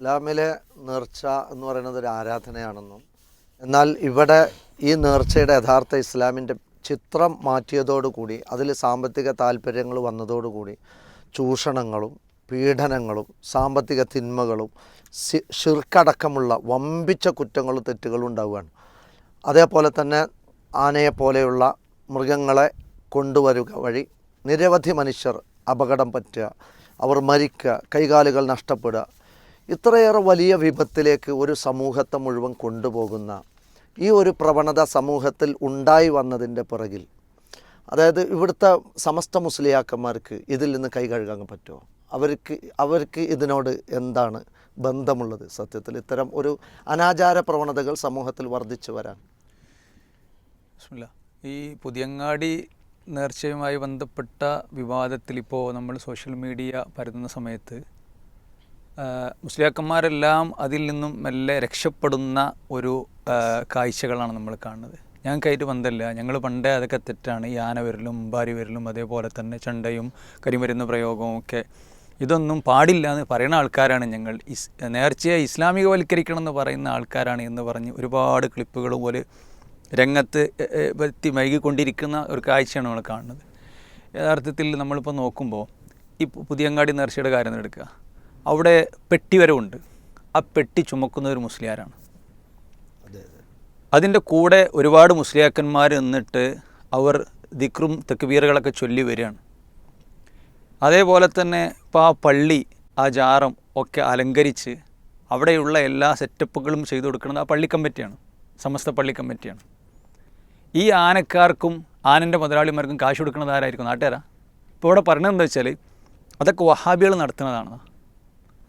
ഇസ്ലാമിലെ നേർച്ച എന്ന് പറയുന്നത് ഒരു ആരാധനയാണെന്നും എന്നാൽ ഇവിടെ ഈ നേർച്ചയുടെ യഥാർത്ഥ ഇസ്ലാമിന്റെ ചിത്രം മാറ്റിയതോടുകൂടി അതിൽ സാമ്പത്തിക താല്പര്യങ്ങൾ വന്നതോടുകൂടി ചൂഷണങ്ങളും പീഡനങ്ങളും സാമ്പത്തിക തിന്മകളും ഷിർക്കടക്കമുള്ള വമ്പിച്ച കുറ്റങ്ങളും തെറ്റുകളും ഉണ്ടാവുകയാണ്. അതേപോലെ തന്നെ ആനയെ പോലെയുള്ള മൃഗങ്ങളെ കൊണ്ടുവരുക വഴി നിരവധി മനുഷ്യർ അപകടം പറ്റുക അവർ മരിക്കുക കൈകാലുകൾ നഷ്ടപ്പെടുക ഇത്രയേറെ വലിയ വിപത്തിലേക്ക് ഒരു സമൂഹത്തെ മുഴുവൻ കൊണ്ടുപോകുന്ന ഈ ഒരു പ്രവണത സമൂഹത്തിൽ ഉണ്ടായി വന്നതിന്റെ പിറകിൽ. അതായത് ഇവിടുത്തെ സമസ്ത മുസ്ലിയാക്കന്മാർക്ക് ഇതിൽ നിന്ന് കൈ കഴുകാൻ പറ്റുമോ? അവർക്ക് അവർക്ക് ഇതിനോട് എന്താണ് ബന്ധമുള്ളത്? സത്യത്തിൽ ഇത്തരം ഒരു അനാചാര പ്രവണതകൾ സമൂഹത്തിൽ വർദ്ധിച്ചു വരാൻ. ഈ പുതിയങ്ങാടി നേർച്ചയുമായി ബന്ധപ്പെട്ട വിവാദത്തിൽ ഇപ്പോൾ നമ്മൾ സോഷ്യൽ മീഡിയ പരത്തുന്ന സമയത്ത് മുസ്ലിയാക്കന്മാരെല്ലാം അതിൽ നിന്നും മെല്ലെ രക്ഷപ്പെടുന്ന ഒരു കാഴ്ചകളാണ് നമ്മൾ കാണുന്നത്. ഞങ്ങൾക്കായിട്ട് പന്തല്ല. ഞങ്ങൾ പണ്ടേ അതൊക്കെ തെറ്റാണ്. യാന വരലും വിരലും വരലും അതേപോലെ തന്നെ ചണ്ടയും കരിമരുന്ന് പ്രയോഗവും ഒക്കെ. ഇതൊന്നും പാടില്ല എന്ന് പറയുന്ന ആൾക്കാരാണ് ഞങ്ങൾ. ഇസ് നേർച്ചയെ ഇസ്ലാമികവൽക്കരിക്കണം എന്ന് പറയുന്ന ആൾക്കാരാണ് എന്ന് പറഞ്ഞ് ഒരുപാട് ക്ലിപ്പുകൾ പോലെ രംഗത്ത് എത്തി മൈകിക്കൊണ്ടിരിക്കുന്ന ഒരു കാഴ്ചയാണ് നമ്മൾ കാണുന്നത്. യഥാർത്ഥത്തിൽ നമ്മളിപ്പോൾ നോക്കുമ്പോൾ ഈ പുതിയങ്ങാടി നേർച്ചയുടെ കാര്യം എടുക്കുക. അവിടെ പെട്ടി വരവുണ്ട് ആ പെട്ടി ചുമക്കുന്ന ഒരു മുസ്ലിയാരാണ്. അതെ അതെ. അതിന്റെ കൂടെ ഒരുപാട് മുസ്ലിയാക്കന്മാർ നിന്നിട്ട് അവർ ദിക്റും തെക്കുബീറുകളൊക്കെ ചൊല്ലി വരികയാണ്. അതേപോലെ തന്നെ ഇപ്പോൾ ആ പള്ളി ആ ജാറം ഒക്കെ അലങ്കരിച്ച് അവിടെയുള്ള എല്ലാ സെറ്റപ്പുകളും ചെയ്തു കൊടുക്കുന്നത് ആ പള്ളി കമ്മിറ്റിയാണ് സമസ്ത പള്ളി കമ്മിറ്റിയാണ്. ഈ ആനക്കാർക്കും ആനന്റെ മുതലാളിമാർക്കും കാശ് കൊടുക്കുന്നത് ആരായിരിക്കും? നാട്ടുകാരാ? ഇപ്പോൾ ഇവിടെ പറഞ്ഞത് എന്താ വെച്ചാൽ അതൊക്കെ വഹാബികൾ നടത്തുന്നതാണ്.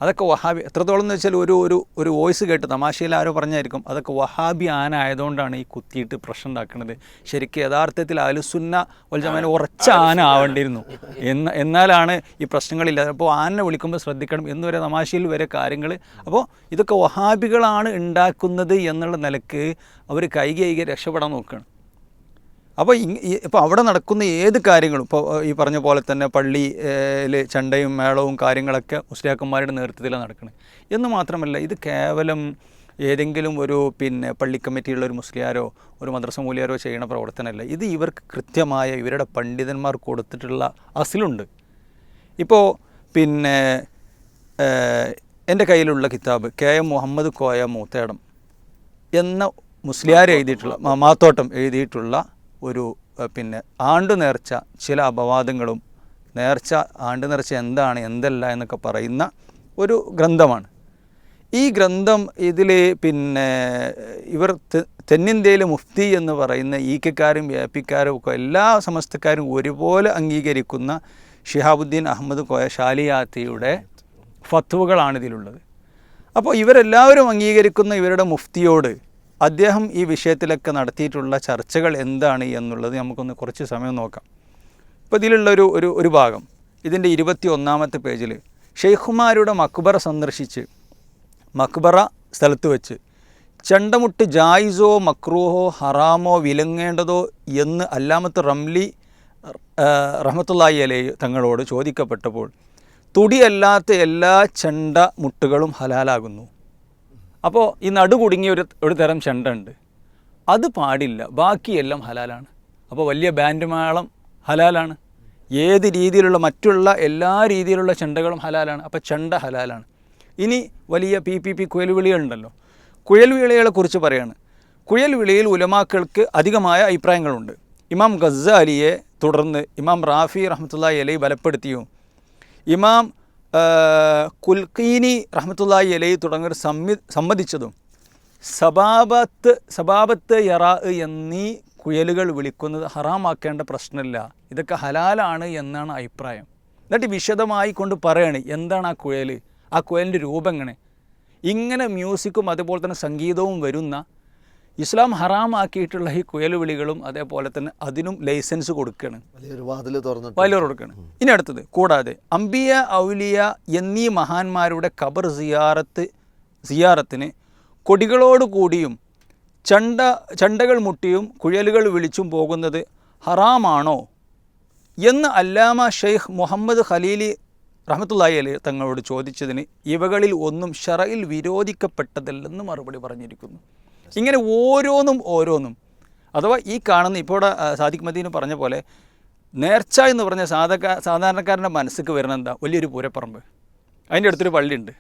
അതൊക്കെ വഹാബി എത്രത്തോളം എന്ന് വെച്ചാൽ ഒരു ഒരു ഒരു വോയിസ് കേട്ട് തമാശയിൽ ആരോ പറഞ്ഞായിരിക്കും. അതൊക്കെ വഹാബി ആന ആയതുകൊണ്ടാണ് ഈ കുത്തിയിട്ട് പ്രശ്നം ഉണ്ടാക്കുന്നത്. ശരിക്കും യഥാർത്ഥത്തിൽ അലുസുന്ന ഒൽജമാന ഉറച്ച ആന ആവേണ്ടിയിരുന്നു. എന്ന എന്നാലാണ് ഈ പ്രശ്നങ്ങളില്ല. അപ്പോൾ ആനെ വിളിക്കുമ്പോൾ ശ്രദ്ധിക്കണം എന്ന് വരെ തമാശയിൽ വരെ കാര്യങ്ങൾ. അപ്പോൾ ഇതൊക്കെ വഹാബികളാണ് ഉണ്ടാക്കുന്നത് എന്നുള്ള നിലയ്ക്ക് അവർ കൈകി കൈകി രക്ഷപ്പെടാൻ നോക്കുകയാണ്. അപ്പോൾ ഇപ്പോൾ അവിടെ നടക്കുന്ന ഏത് കാര്യങ്ങളും ഇപ്പോൾ ഈ പറഞ്ഞ പോലെ തന്നെ പള്ളിയിൽ ചണ്ടയും മേളവും കാര്യങ്ങളൊക്കെ മുസ്ലിയാക്കന്മാരുടെ നേതൃത്വത്തിലാണ് നടക്കുന്നത് എന്ന് മാത്രമല്ല ഇത് കേവലം ഏതെങ്കിലും ഒരു പിന്നെ പള്ളി കമ്മിറ്റിയുള്ള ഒരു മുസ്ലിയാരോ ഒരു മദ്രസ മൂലിയാരോ ചെയ്യുന്ന പ്രവർത്തനമല്ല. ഇത് ഇവർക്ക് കൃത്യമായ ഇവരുടെ പണ്ഡിതന്മാർ കൊടുത്തിട്ടുള്ള അസിലുണ്ട്. ഇപ്പോൾ പിന്നെ എന്റെ കയ്യിലുള്ള കിതാബ് കെ എം മുഹമ്മദ് കോയ മൂത്തേടം എന്ന മുസ്ലിയാർ എഴുതിയിട്ടുള്ള മാത്തോട്ടം എഴുതിയിട്ടുള്ള ഒരു പിന്നെ ആണ്ടു നേർച്ച ചില അപവാദങ്ങളും നേർച്ച ആണ്ടു നേർച്ച എന്താണ് എന്തല്ല എന്നൊക്കെ പറയുന്ന ഒരു ഗ്രന്ഥമാണ്. ഈ ഗ്രന്ഥം ഇതിൽ പിന്നെ ഇവർ തെന്നിന്ത്യയിലെ മുഫ്തി എന്ന് പറയുന്ന ഈക്കക്കാരും വ്യാപിക്കാരും ഒക്കെ എല്ലാ സമസ്തക്കാരും ഒരുപോലെ അംഗീകരിക്കുന്ന ഷിഹാബുദ്ദീൻ അഹമ്മദ് കോയ ഷാലിയാത്തിയുടെ ഫത്വകളാണ് ഇതിലുള്ളത്. അപ്പോൾ ഇവരെല്ലാവരും അംഗീകരിക്കുന്ന ഇവരുടെ മുഫ്തിയോട് അദ്ദേഹം ഈ വിഷയത്തിലൊക്കെ നടത്തിയിട്ടുള്ള ചർച്ചകൾ എന്താണ് എന്നുള്ളത് നമുക്കൊന്ന് കുറച്ച് സമയം നോക്കാം. ഇപ്പോൾ ഇതിലുള്ള ഒരു ഒരു ഒരു ഭാഗം. ഇതിന്റെ ഇരുപത്തി ഒന്നാമത്തെ പേജിൽ ഷെയ്ഖുമാരുടെ മക്ബറ സന്ദർശിച്ച് മക്ബറ സ്ഥലത്ത് വെച്ച് ചെണ്ടമുട്ട് ജായിസോ മക്രൂഹോ ഹറാമോ വിലങ്ങേണ്ടതോ എന്ന് അല്ലാമത്ത് റംലി റഹമത്തുള്ളാഹി അലെ തങ്ങളോട് ചോദിക്കപ്പെട്ടപ്പോൾ തുടിയല്ലാത്ത എല്ലാ ചെണ്ട മുട്ടുകളും ഹലാലാകുന്നു. അപ്പോൾ ഈ നടു കുടുങ്ങിയ ഒരു ഒരു തരം ചെണ്ടുണ്ട്. അത് പാടില്ല. ബാക്കിയെല്ലാം ഹലാലാണ്. അപ്പോൾ വലിയ ബാൻഡ് മേളം ഹലാലാണ്. ഏത് രീതിയിലുള്ള മറ്റുള്ള എല്ലാ രീതിയിലുള്ള ചെണ്ടകളും ഹലാലാണ്. അപ്പോൾ ചെണ്ട ഹലാലാണ്. ഇനി വലിയ പി പി പി കുയൽവിളികളുണ്ടല്ലോ. കുയൽവിളികളെ കുറിച്ച് പറയാണ്. കുയൽവിളിയിൽ ഉലമാക്കൾക്ക് അധികമായ അഭിപ്രായങ്ങളുണ്ട്. ഇമാം ഗസ്സാലിയെ തുടർന്ന് ഇമാം റാഫി റഹ്മത്തുള്ളാഹി അലൈ ബലപ്പെടുത്തിയും ഇമാം കുൽക്കീനി റഹ്മത്തുള്ളാഹി അലൈ തുടങ്ങിയവർ സമ്മി സമ്മതിച്ചതും സബാബത്ത് സബാബത്ത് യറാ എന്നീ കുയലുകൾ വിളിക്കുന്നത് ഹറാമാക്കേണ്ട പ്രശ്നമില്ല. ഇതൊക്കെ ഹലാലാണ് എന്നാണ് അഭിപ്രായം. എന്നിട്ട് വിശദമായി കൊണ്ട് പറയാണ് എന്താണ് ആ കുയൽ ആ കുയലിന്റെ രൂപം എങ്ങനെ? ഇങ്ങനെ മ്യൂസിക്കും അതുപോലെ തന്നെ സംഗീതവും വരുന്ന ഇസ്ലാം ഹറാമാക്കിയിട്ടുള്ള ഈ കുയൽ വിളികളും അതേപോലെ തന്നെ അതിനും ലൈസൻസ് കൊടുക്കുകയാണ് വലിയൊരു കൊടുക്കുകയാണ് ഇനി അടുത്തത് കൂടാതെ അംബിയ ഔലിയ എന്നീ മഹാന്മാരുടെ ഖബർ സിയാറത്ത് സിയാറത്തിന് കൊടികളോട് കൂടിയും ചണ്ട ചണ്ടകൾ മുട്ടിയും കുഴലുകൾ വിളിച്ചും പോകുന്നത് ഹറാമാണോ എന്ന് അല്ലാമ ഷെയ്ഖ് മുഹമ്മദ് ഖലീലി റഹമത്തുല്ലായി അലി തങ്ങളോട് ചോദിച്ചതിന് ഇവകളിൽ ഒന്നും ഷറയിൽ വിരോധിക്കപ്പെട്ടതല്ലെന്ന് മറുപടി പറഞ്ഞിരിക്കുന്നു. ഇങ്ങനെ ഓരോന്നും ഓരോന്നും. അഥവാ ഈ കാണുന്ന ഇപ്പോൾ ഇവിടെ സാദിഖ് മദീന് പറഞ്ഞ പോലെ നേർച്ച എന്ന് പറഞ്ഞ സാധക സാധാരണക്കാരന്റെ മനസ്സിക്ക് വരുന്ന എന്താ? വലിയൊരു പൂരപ്പറമ്പ്. അതിന്റെ അടുത്തൊരു പള്ളിയുണ്ട്.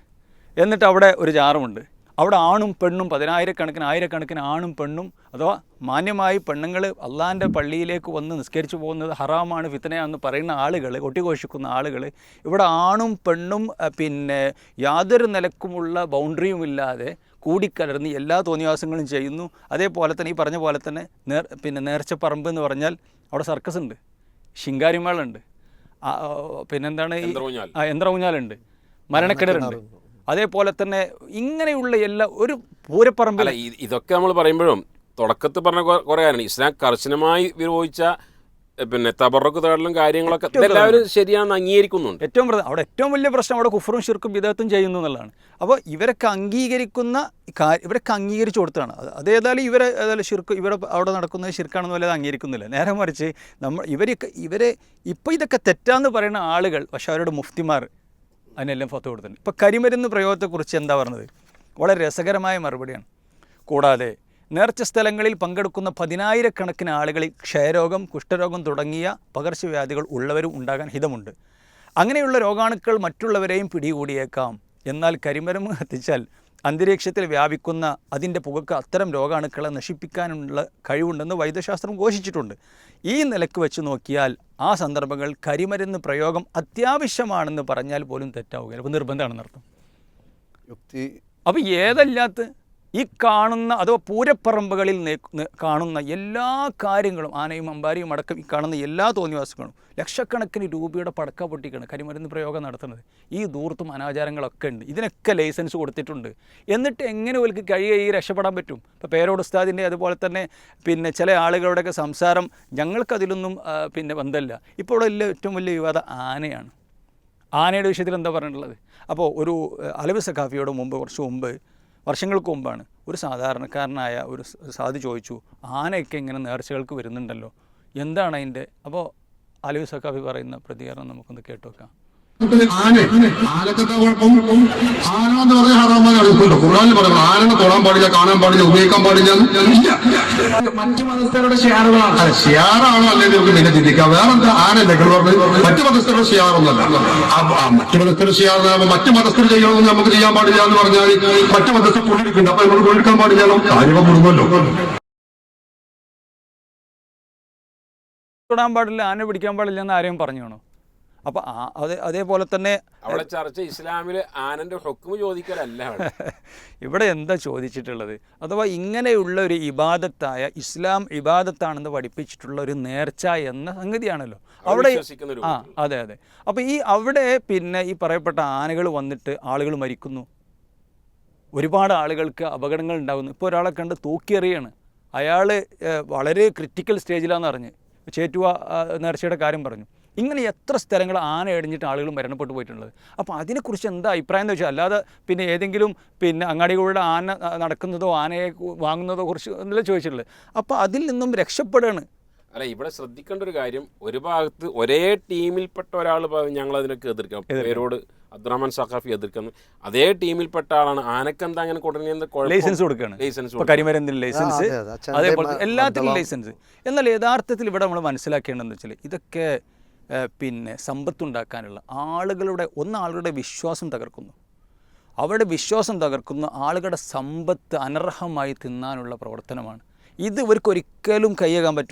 എന്നിട്ട് അവിടെ ഒരു ജാറുമുണ്ട്. അവിടെ ആണും പെണ്ണും പതിനായിരക്കണക്കിന് ആയിരക്കണക്കിന് ആണും പെണ്ണും അഥവാ മാന്യമായി പെണ്ണുങ്ങൾ അള്ളാന്റെ പള്ളിയിലേക്ക് വന്ന് നിസ്കരിച്ചു പോകുന്നത് ഹറാമാണ് ഫിത്തനയാണെന്ന് പറയുന്ന ആളുകൾ ഒട്ടിഘോഷിക്കുന്ന ആളുകൾ ഇവിടെ ആണും പെണ്ണും പിന്നെ യാതൊരു നിലക്കുമുള്ള ബൗണ്ടറിയും ഇല്ലാതെ കൂടിക്കലർന്ന് എല്ലാ തോന്നിവാസങ്ങളും ചെയ്യുന്നു. അതേപോലെ തന്നെ ഈ പറഞ്ഞ പോലെ തന്നെ നേർ പിന്നെ നേർച്ചപ്പറമ്പ് എന്ന് പറഞ്ഞാൽ അവിടെ സർക്കസ് ഉണ്ട്. ശിങ്കാരിമേളുണ്ട്. പിന്നെന്താണ് ഈ യന്ത്ര ഊഞ്ഞാലുണ്ട് യന്ത്രഊഞ്ഞാലുണ്ട്. അതേപോലെ തന്നെ ഇങ്ങനെയുള്ള എല്ലാ ഒരു പൂരപ്പറമ്പിൽ അല്ല ഇതൊക്കെ നമ്മൾ പറയുമ്പോഴും തുടക്കത്തിൽ പറഞ്ഞ കുറേ കാര്യമാണ് ഇസ്ലാം കർശനമായി വിരോധിച്ച പിന്നെ തബറക്ക് തേടലും കാര്യങ്ങളൊക്കെ എല്ലാവരും ശരിയാണെന്ന് അംഗീകരിക്കുന്നുണ്ട്. ഏറ്റവും പ്രധാനം. അവിടെ ഏറ്റവും വലിയ പ്രശ്നം അവിടെ കുഫറും ഷിർക്കും വിധേയത്വം ചെയ്യുന്നു എന്നുള്ളതാണ്. അപ്പോൾ ഇവരൊക്കെ അംഗീകരിക്കുന്ന ഇവരൊക്കെ അംഗീകരിച്ചു കൊടുത്തതാണ് അത് അതേതായാലും ഇവരെ ഏതായാലും ഷിർക്ക് ഇവരെ അവിടെ നടക്കുന്നത് ഷിർക്കാണെന്ന് വല്ലതും അംഗീകരിക്കുന്നില്ല. നേരെ മറിച്ച് നമ്മൾ ഇവരൊക്കെ ഇവരെ ഇപ്പോൾ ഇതൊക്കെ തെറ്റാന്ന് പറയുന്ന ആളുകൾ പക്ഷേ അവരുടെ മുഫ്തിമാർ അതിനെല്ലാം ഫത്ത് കൊടുത്തിട്ടുണ്ട്. ഇപ്പോൾ കരിമരുന്ന് പ്രയോഗത്തെക്കുറിച്ച് എന്താ പറഞ്ഞത്? വളരെ രസകരമായ മറുപടിയാണ്. കൂടാതെ നേർച്ച സ്ഥലങ്ങളിൽ പങ്കെടുക്കുന്ന പതിനായിരക്കണക്കിന് ആളുകളിൽ ക്ഷയരോഗം കുഷ്ഠരോഗം തുടങ്ങിയ പകർച്ചവ്യാധികൾ ഉള്ളവരും ഉണ്ടാകാൻ ഹിതമുണ്ട്. അങ്ങനെയുള്ള രോഗാണുക്കൾ മറ്റുള്ളവരെയും പിടികൂടിയേക്കാം. എന്നാൽ കരിമരം കത്തിച്ചാൽ അന്തരീക്ഷത്തിൽ വ്യാപിക്കുന്ന അതിന്റെ പുകക്ക് അത്തരം രോഗാണുക്കളെ നശിപ്പിക്കാനുള്ള കഴിവുണ്ടെന്ന് വൈദ്യശാസ്ത്രം ഘോഷിച്ചിട്ടുണ്ട്. ഈ നിലയ്ക്ക് വെച്ച് നോക്കിയാൽ ആ സന്ദർഭങ്ങൾ കരിമരുന്ന് പ്രയോഗം അത്യാവശ്യമാണെന്ന് പറഞ്ഞാൽ പോലും തെറ്റാവുകയില്ല. അപ്പോൾ നിർബന്ധമാണെന്നർത്ഥം. യുക്തി അപ്പോൾ ഏതല്ലാത്ത ഈ കാണുന്ന അഥവാ പൂരപ്പറമ്പുകളിൽ കാണുന്ന എല്ലാ കാര്യങ്ങളും ആനയും അമ്പാരിയും അടക്കം ഈ കാണുന്ന എല്ലാ തോന്നിവാസങ്ങളും ലക്ഷക്കണക്കിന് രൂപയുടെ പടക്ക പൊട്ടിക്കാണ് കരിമരുന്ന് പ്രയോഗം നടത്തുന്നത്. ഈ ദൂർത്തും അനാചാരങ്ങളൊക്കെ ഉണ്ട്. ഇതിനൊക്കെ ലൈസൻസ് കൊടുത്തിട്ടുണ്ട്. എന്നിട്ട് എങ്ങനെ അവർക്ക് കഴിയുക ഈ രക്ഷപ്പെടാൻ പറ്റും? ഇപ്പോൾ പേരോട് ഉസ്താദിന്റെ അതുപോലെ തന്നെ പിന്നെ ചില ആളുകളുടെയൊക്കെ സംസാരം ഞങ്ങൾക്കതിലൊന്നും പിന്നെ ബന്ധമില്ല. ഇവിടെ ഏറ്റവും വലിയ വിവാദം ആനയാണ്. ആനയുടെ വിഷയത്തിൽ എന്താ പറഞ്ഞിട്ടുള്ളത്? അപ്പോൾ ഒരു അലവി സഖാഫിയോട് മുമ്പ് കുറച്ച് മുമ്പ് വർഷങ്ങൾക്ക് മുമ്പാണ് ഒരു സാധാരണക്കാരനായ ഒരു സാധു ചോദിച്ചു ആനയൊക്കെ ഇങ്ങനെ നേർച്ചകൾക്ക് വരുന്നുണ്ടല്ലോ എന്താണ് അതിന്റെ അപ്പോൾ അലവി സക്കാഫി പറയുന്ന പ്രതികരണം നമുക്കൊന്ന് കേട്ടു വെക്കാം ആന ആനക്കെന്താ കുഴപ്പം. ആന എന്ന് പറഞ്ഞ ഹറാമാൻ അറിയിപ്പുണ്ടോ ഖുർആാനിൽ പറയുന്നത് ആനനെ തൊടാൻ പാടില്ല കാണാൻ പാടില്ല ഉപയോഗിക്കാൻ പാടില്ല ഇല്ല. മറ്റു മതസ്ഥരുടെ ഷിയാറുകളാണ്. അല്ല ഷിയാറാണോ അല്ലെങ്കിൽ നമുക്ക് പിന്നെ ചിന്തിക്കാം. വേറെന്താ? ആന നിങ്ങൾ പറഞ്ഞു മറ്റു മതസ്ഥരുടെ ഷിയാറൊന്നല്ല മറ്റു മതസ്ഥരുടെ ഷിയാർ മറ്റു മതസ്ഥർ ചെയ്യണമെന്ന് നമുക്ക് ചെയ്യാൻ പാടില്ല എന്ന് പറഞ്ഞാൽ മറ്റു മതസ്ഥർ പുള്ളിരിക്കുന്നുണ്ട് അപ്പൊ നമ്മൾ പുള്ളിരിക്കാൻ പാടില്ലല്ലോ കാര്യങ്ങൾ മുടുങ്ങല്ലോ തൊടാൻ പാടില്ല ആന പിടിക്കാൻ പാടില്ല എന്ന് ആരെയും പറഞ്ഞാണോ അപ്പോൾ അതേ അതേപോലെ തന്നെ അവിടെ ചർച്ച ഇസ്ലാമിൽ ആനന്റെ ഹൊക്കും ചോദിക്കലല്ല ഇവിടെ എന്താ ചോദിച്ചിട്ടുള്ളത്? അഥവാ ഇങ്ങനെയുള്ള ഒരു ഇബാദത്തായ ഇസ്ലാം ഇബാദത്താണെന്ന് പഠിപ്പിച്ചിട്ടുള്ള ഒരു നേർച്ച എന്ന സംഗതിയാണല്ലോ. അവിടെ ആ അതെ അതെ. അപ്പോൾ ഈ അവിടെ പിന്നെ ഈ പറയപ്പെട്ട ആനകൾ വന്നിട്ട് ആളുകൾ മരിക്കുന്നു. ഒരുപാട് ആളുകൾക്ക് അപകടങ്ങൾ ഉണ്ടാകുന്നു ഇപ്പോൾ ഒരാളെ കണ്ട് തൂക്കിയെറിയാണ്. അയാൾ വളരെ ക്രിട്ടിക്കൽ സ്റ്റേജിലാണെന്ന് അറിഞ്ഞ്. ചേറ്റുവ നേർച്ചയുടെ കാര്യം പറഞ്ഞു. ഇങ്ങനെ എത്ര സ്ഥലങ്ങൾ ആന ഇടിഞ്ഞിട്ട് ആളുകൾ മരണപ്പെട്ടു പോയിട്ടുള്ളത്? അപ്പോൾ അതിനെക്കുറിച്ച് എന്താ അഭിപ്രായം എന്ന് വെച്ചാൽ അല്ലാതെ പിന്നെ ഏതെങ്കിലും പിന്നെ അങ്ങാടികളുടെ ആന നടക്കുന്നതോ ആനയെ വാങ്ങുന്നതോ കുറിച്ച് എന്നല്ല ചോദിച്ചിട്ടുള്ളത്. അപ്പോൾ അതിൽ നിന്നും രക്ഷപ്പെടുകയാണ് അല്ല ഇവിടെ ശ്രദ്ധിക്കേണ്ട ഒരു കാര്യം ഒരു ഭാഗത്ത് ഒരേ ടീമിൽപ്പെട്ട ഒരാൾ ഞങ്ങൾ അതിനൊക്കെ എതിർക്കാം പേരോട് അബ്ദുറഹ്മാൻ സഖാഫി എതിർക്കുന്നു അതേ ടീമിൽപ്പെട്ട ആളാണ്. ആനക്കെന്താ അങ്ങനെ കൊടുക്കുന്ന ലൈസൻസ് കൊടുക്കുകയാണ് ലൈസൻസ് കരിമരുന്നിന് അതേപോലെ എല്ലാത്തിനും ലൈസൻസ്. എന്നാൽ യഥാർത്ഥത്തിൽ ഇവിടെ നമ്മൾ മനസ്സിലാക്കേണ്ടതെന്ന് വെച്ചാൽ ഇതൊക്കെ പിന്നെ സമ്പത്തുണ്ടാക്കാനുള്ള ആളുകളുടെ ഒന്ന് ആളുകളുടെ വിശ്വാസം തകർക്കുന്നു. അവരുടെ വിശ്വാസം തകർക്കുന്ന ആളുകളുടെ സമ്പത്ത് അനർഹമായി തിന്നാനുള്ള പ്രവർത്തനമാണ്. ഇത് ഇവർക്ക് ഒരിക്കലും കൈയാകാൻ പറ്റില്ല.